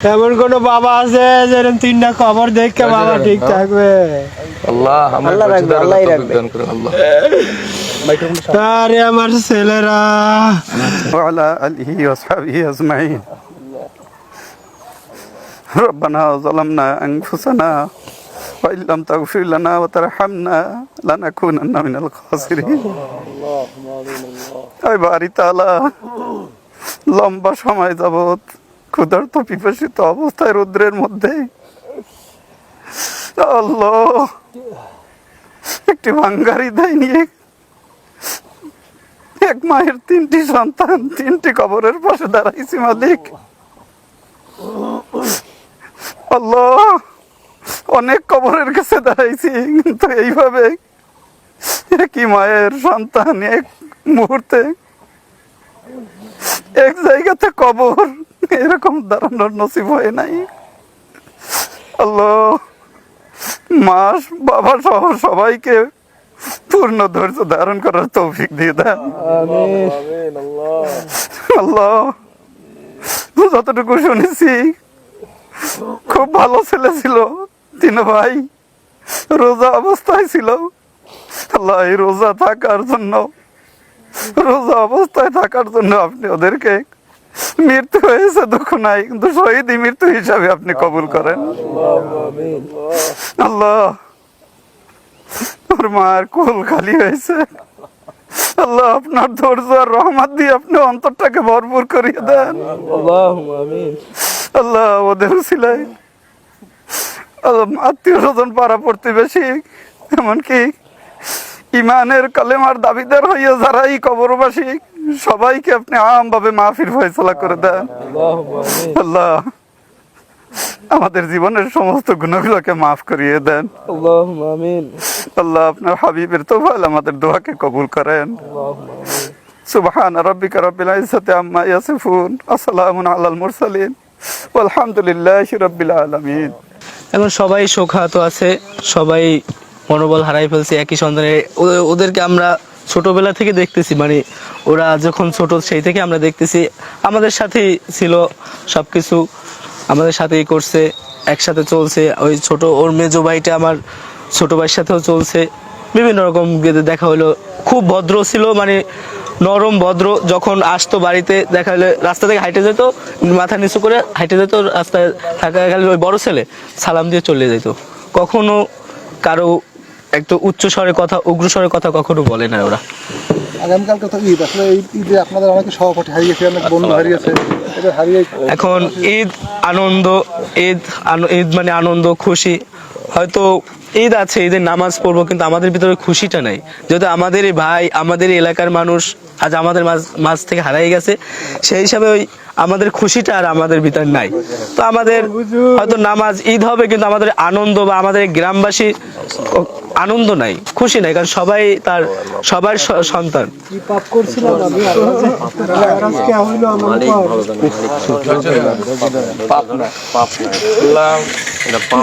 এমন কোন বাবা আছে যেরকম তিনটা কবর দেখে বাবা ঠিক থাকবে আল্লাহ আমার আল্লাহ রাখবে, বাচ্চাদের আল্লাহই আল্লাহ রাখবে। দান করে আল্লাহ আরে আমার ছেলেরা وعلى آله وأصحابه أجمعين ربنا ظلمنا أنفسنا وإن لم تغفر لنا وترحمنا لنكونن من الخاسرين আই বাড়ি তালা লম্বা সময় যাবৎ ক্ষুধার্ত পিপাসিত অবস্থায় রৌদ্রের মধ্যে। একটি ভাঙ্গারি দেয় নিয়ে। এক মায়ের তিনটি সন্তান, তিনটি কবরের পাশে দাঁড়াইছি মালিক। অনেক কবরের কাছে দাঁড়াইছি, কিন্তু এইভাবে একই মায়ের সন্তান এক মুহূর্তে, এক জায়গাতে কবর এরকম দাঁড়ানোর নসিব হয় নাই আল্লাহ মাস বাবা সহ সবাইকে পূর্ণ ধৈর্য ধারণ করার তৌফিক দিয়ে দেন আল্লাহ যতটুকু শুনেছি খুব ভালো ছেলে ছিল তিন ভাই রোজা অবস্থায় ছিল আল্লাহ এই রোজা থাকার জন্য রোজা অবস্থায় থাকার জন্য আপনি ওদেরকে মৃত্যু হয়েছে দুঃখ নাই কিন্তু শহীদ মৃত্যু হিসাবে আপনি কবুল করেন। আল্লাহ ওর মার কোল খালি হয়েছে। আল্লাহ আপনার ধৈর্য আর রহমত দিয়ে আপনি অন্তরটাকে ভরপুর করিয়ে দেন। আল্লাহ ওদের সিলাই আত্মীয় স্বজন পাড়া প্রতিবেশী এমনকি ইমানের কালেমার দাবিদার হইয়া যারা এই কবরবাসী সবাইকে আপনি আমভাবে মাহফির ফয়সলা করে দেন। আল্লাহ। আমাদের জীবনের সমস্ত গুণগুলোকে মাফ করিয়ে দেন। আল্লাহ আপনার হাবিবের তোফাল আমাদের দোয়াকে কবুল করেন। সুবহান রাব্বিকা রাব্বিল ইজ্জাতি আম্মা ইয়াসিফুন। আসসালামু আলাল মুরসালিন। আলহামদুলিল্লাহি রাব্বিল আলামিন। এখন সবাই শোকাহত আছে, সবাই মনোবল হারাই ফেলছে, একই সন্তানের ওদেরকে আমরা ছোটবেলা থেকে দেখতেছি মানে ওরা যখন ছোট সেই থেকে আমরা দেখতেছি, আমাদের সাথেই ছিল সবকিছু, আমাদের সাথেই করছে, একসাথে চলছে, ওই ছোট, ওর মেজো ভাইটা আমার ছোট ভাইয়ের সাথেও চলছে, বিভিন্ন রকম দেখা হলো, খুব ভদ্র ছিল মানে নরম ভদ্র, যখন আসতো বাড়িতে, দেখা হলে রাস্তা থেকে হাইটে যেত, মাথা নিচু করে হাইটে যেত, রাস্তায় থাকা গেলে ওই বড় ছেলে, সালাম দিয়ে চলে যেত। কখনো কারও একটু উচ্চ স্বরে কথা উগ্র স্বরে কথা কখনো বলে না ওরা। আগামীকালকে তো ঈদ আসলে এই ঈদে আপনাদের অনেকে সভাপতি হারিয়েছে অনেক বন্ধু হারিয়েছে এখন ঈদ আনন্দ ঈদ ঈদ মানে আনন্দ খুশি। হয়তো ঈদ আছে ঈদের নামাজ পড়ব কিন্তু আমাদের ভিতরে খুশিটা নাই। যেহেতু আমাদের ভাই আমাদের এলাকার মানুষ আজ আমাদের মাঝ থেকে হারাই গেছে সেই হিসাবে ওই আমাদের খুশিটা আর আমাদের ভিতর নাই। তো আমাদের হয়তো নামাজ ঈদ হবে কিন্তু আমাদের আনন্দ বা আমাদের গ্রামবাসী আনন্দ নাই খুশি নাই কারণ সবাই তার সবার সন্তান। পাপ না